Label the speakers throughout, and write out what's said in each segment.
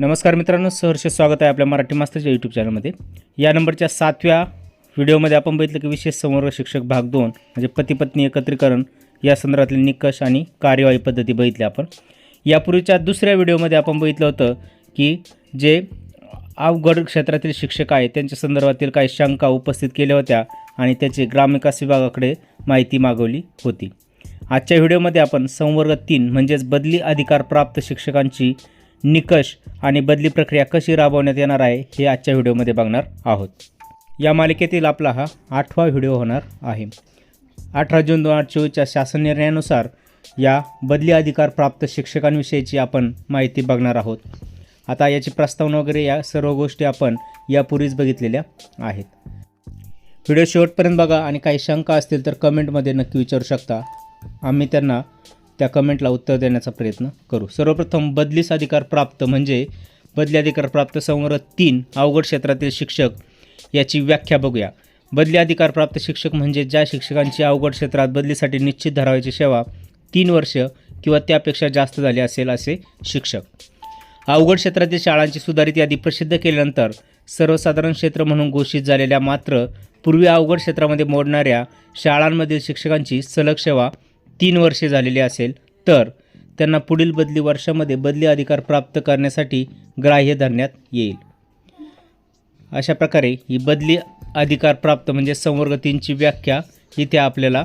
Speaker 1: नमस्कार मित्रांनो सहर्ष स्वागत आहे आपल्या मराठी मास्तरच्या यूट्यूब चॅनलमध्ये या नंबरच्या सातव्या व्हिडिओमध्ये आपण बघितलं की विशेष संवर्ग शिक्षक भाग दोन म्हणजे पती पत्नी एकत्रीकरण या संदर्भातले निकष आणि कार्यवाही पद्धती बघितल्या आपण. यापूर्वीच्या दुसऱ्या व्हिडिओमध्ये आपण बघितलं होतं की जे अवघड क्षेत्रातील शिक्षक आहेत त्यांच्या संदर्भातील काही शंका उपस्थित केल्या होत्या आणि त्याची ग्रामविकास विभागाकडे माहिती मागवली होती. आजच्या व्हिडिओमध्ये आपण संवर्ग तीन म्हणजेच बदली अधिकार प्राप्त शिक्षकांची निकष आणि बदली प्रक्रिया कशी राबवण्यात येणार आहे हे आजच्या व्हिडिओमध्ये बघणार आहोत. या मालिकेतील आपला हा आठवा व्हिडिओ होणार आहे. अठरा जून दोन हजार चोवीसच्या शासन निर्णयानुसार या बदली अधिकार प्राप्त शिक्षकांविषयीची आपण माहिती बघणार आहोत. आता याची प्रस्तावना वगैरे या सर्व गोष्टी आपण यापूर्वीच बघितलेल्या आहेत. व्हिडिओ शेवटपर्यंत बघा आणि काही शंका असतील तर कमेंटमध्ये नक्की विचारू शकता. आम्ही त्यांना त्या कमेंटला उत्तर देण्याचा प्रयत्न करू. सर्वप्रथम बदलीस अधिकार प्राप्त म्हणजे बदली अधिकार प्राप्त संवर्ग तीन अवघड क्षेत्रातील शिक्षक याची व्याख्या बघूया. बदली अधिकार प्राप्त शिक्षक म्हणजे ज्या शिक्षकांची अवघड क्षेत्रात बदलीसाठी निश्चित धरावायची सेवा तीन वर्ष किंवा त्यापेक्षा जास्त झाली असेल असे शिक्षक. अवघड क्षेत्रातील शाळांची सुधारित यादी प्रसिद्ध केल्यानंतर सर्वसाधारण क्षेत्र म्हणून घोषित झालेल्या मात्र पूर्वी अवघड क्षेत्रामध्ये मोडणाऱ्या शाळांमधील शिक्षकांची सलग सेवा तीन वर्षे झालेली असेल तर त्यांना पुढील बदली वर्षामध्ये बदली अधिकार प्राप्त करण्यासाठी ग्राह्य धरण्यात येईल. अशा प्रकारे ही बदली अधिकार प्राप्त म्हणजे संवर्ग तीनची व्याख्या इथे आपल्याला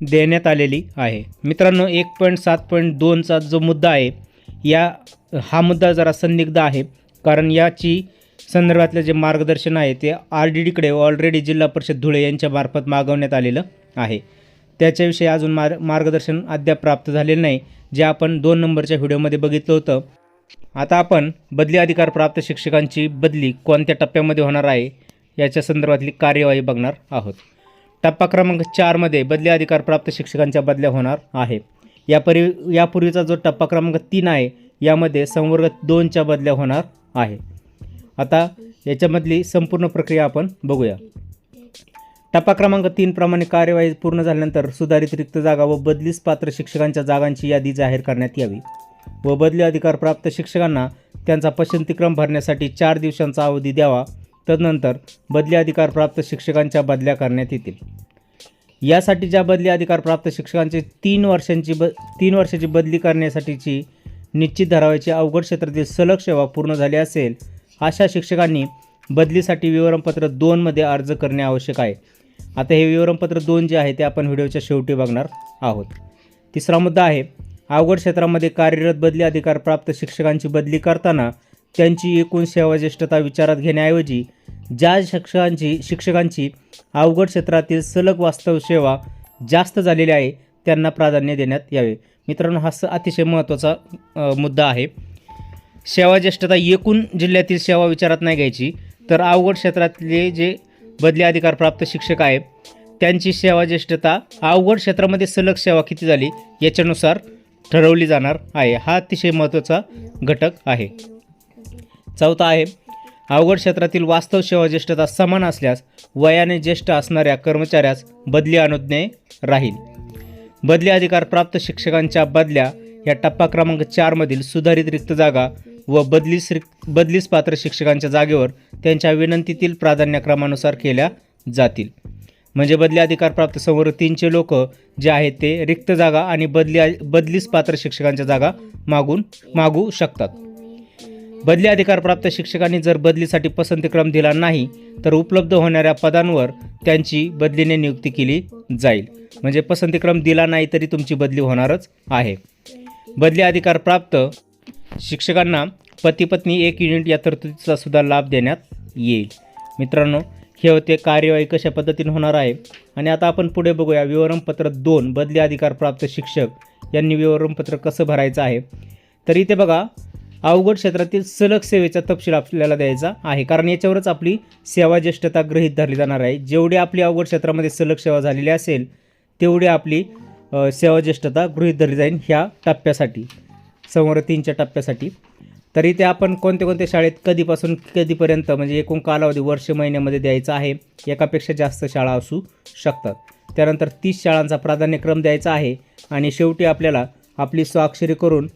Speaker 1: देण्यात आलेली आहे. मित्रांनो एक पॉईंट सात पॉईंट दोनचा जो मुद्दा आहे या हा मुद्दा जरा संदिग्ध आहे कारण याची संदर्भातलं जे मार्गदर्शन आहे ते आर डी डीकडे ऑलरेडी जिल्हा परिषद धुळे यांच्यामार्फत मागवण्यात आलेलं आहे. त्याच्याविषयी अजून मार मार्गदर्शन अद्याप प्राप्त झालेलं नाही जे आपण दोन नंबरच्या व्हिडिओमध्ये बघितलं होतं. आता आपण बदली अधिकार प्राप्त शिक्षकांची बदली कोणत्या टप्प्यामध्ये होणार आहे याच्या संदर्भातली कार्यवाही बघणार आहोत. टप्पा क्रमांक चारमध्ये बदली अधिकार प्राप्त शिक्षकांच्या बदल्या होणार आहे यापरी यापूर्वीचा जो टप्पा क्रमांक तीन आहे यामध्ये संवर्ग दोनच्या बदल्या होणार आहे आता याच्यामधली संपूर्ण प्रक्रिया आपण बघूया. टप्पा क्रमांक तीन प्रमाणे कार्यवाही पूर्ण झाल्यानंतर सुधारित रिक्त जागा व बदलीस पात्र शिक्षकांच्या जागांची यादी जाहीर करण्यात यावी व बदली अधिकार प्राप्त शिक्षकांना त्यांचा पसंतीक्रम भरण्यासाठी चार दिवसांचा अवधी द्यावा. तदनंतर बदली अधिकार प्राप्त शिक्षकांच्या बदल्या करण्यात येतील. यासाठी ज्या बदली अधिकार प्राप्त शिक्षकांची तीन वर्षांची ब तीन वर्षाची बदली करण्यासाठीची निश्चित धरावायची अवघड क्षेत्रातील सलग सेवा पूर्ण झाली असेल अशा शिक्षकांनी बदलीसाठी विवरणपत्र दोनमध्ये अर्ज करणे आवश्यक आहे. आता हे विवरणपत्र दोन जे आहे ते आपण व्हिडिओच्या शेवटी बघणार आहोत. तिसरा मुद्दा आहे अवघड क्षेत्रामध्ये कार्यरत बदली अधिकार प्राप्त शिक्षकांची बदली करताना त्यांची एकूण सेवाज्येष्ठता विचारात घेण्याऐवजी ज्या शिक्षकांची शिक्षकांची अवघड क्षेत्रातील सलग वास्तव सेवा जास्त झालेली आहे त्यांना प्राधान्य देण्यात यावे. मित्रांनो हा स अतिशय महत्त्वाचा मुद्दा आहे. सेवाज्येष्ठता एकूण जिल्ह्यातील सेवा विचारात नाही घ्यायची. तर अवघड क्षेत्रातले जे बदली अधिकार प्राप्त शिक्षक आहे त्यांची सेवाज्येष्ठता अवघड क्षेत्रामध्ये सलग सेवा किती झाली याच्यानुसार ठरवली जाणार आहे. हा अतिशय महत्त्वाचा घटक आहे. चौथा आहे अवघड क्षेत्रातील वास्तव सेवा ज्येष्ठता समान असल्यास वयाने ज्येष्ठ असणाऱ्या कर्मचाऱ्यास बदली अनुज्ञे राहील. बदली अधिकार प्राप्त शिक्षकांच्या बदल्या या टप्पा क्रमांक चारमधील सुधारित रिक्त जागा व बदलीस बदलीस पात्र शिक्षकांच्या जागेवर त्यांच्या विनंतीतील प्राधान्यक्रमानुसार केल्या जातील. म्हणजे बदली अधिकार प्राप्त संवर्ग तीनचे लोक जे आहेत ते रिक्त जागा आणि बदली बदलीस पात्र शिक्षकांच्या जागा मागून मागू शकतात. बदली अधिकारप्राप्त शिक्षकांनी जर बदलीसाठी पसंतीक्रम दिला नाही तर उपलब्ध होणाऱ्या पदांवर त्यांची बदलीने नियुक्ती केली जाईल. म्हणजे पसंतीक्रम दिला नाही तरी तुमची बदली होणारच आहे. बदली अधिकार प्राप्त शिक्षकांना पती पत्नी एक युनिट या तरतुदीचा सुद्धा लाभ देण्यात येईल. मित्रांनो हे होते कार्यवाही कशा पद्धतीने होणार आहे? आणि आता आपण पुढे बघूया. विवरणपत्र दोन बदली अधिकार प्राप्त शिक्षक यांनी विवरणपत्र कसं भरायचं आहे? तर इथे बघा अवघड क्षेत्रातील सलग सेवेचा तपशील आपल्याला द्यायचा आहे. कारण याच्यावरच आपली सेवा ज्येष्ठता गृहीत धरली जाणार आहे. जेवढी आपली अवघड क्षेत्रामध्ये सलग सेवा झालेली असेल तेवढी आपली सेवा ज्येष्ठता गृहीत धरली जाईल ह्या टप्प्यासाठी. समोर तीनच्या टप्प्यासाठी. तरी ते आपण कोणत्या कोणत्या शाळेत कधीपासून कधीपर्यंत म्हणजे एकूण कालावधी वर्ष महिन्यामध्ये द्यायचा आहे एकापेक्षा जास्त शाळा असू शकतात. त्यानंतर तीस शाळांचा प्राधान्यक्रम द्यायचा आहे आणि शेवटी आपल्याला आपली स्वाक्षरी करून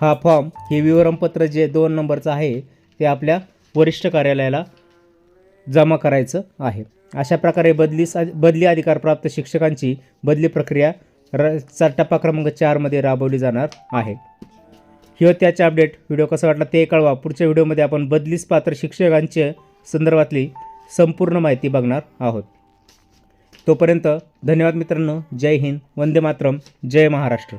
Speaker 1: हा फॉर्म हे विवरणपत्र जे दोन नंबरचं आहे ते आपल्या वरिष्ठ कार्यालयाला जमा करायचं आहे. अशा प्रकारे बदली बदली अधिकारप्राप्त शिक्षकांची बदली प्रक्रिया र चा टप्पा क्रमांक चारमध्ये राबवली जाणार आहे. ही होती अपडेट. व्हिडिओ कसा वाटला ते कळवा. पुढच्या व्हिडिओमध्ये आपण बदलीस पात्र शिक्षकांच्या संदर्भातली संपूर्ण माहिती बघणार आहोत. तोपर्यंत धन्यवाद मित्रांनो. जय हिंद. वंदे मातरम. जय महाराष्ट्र.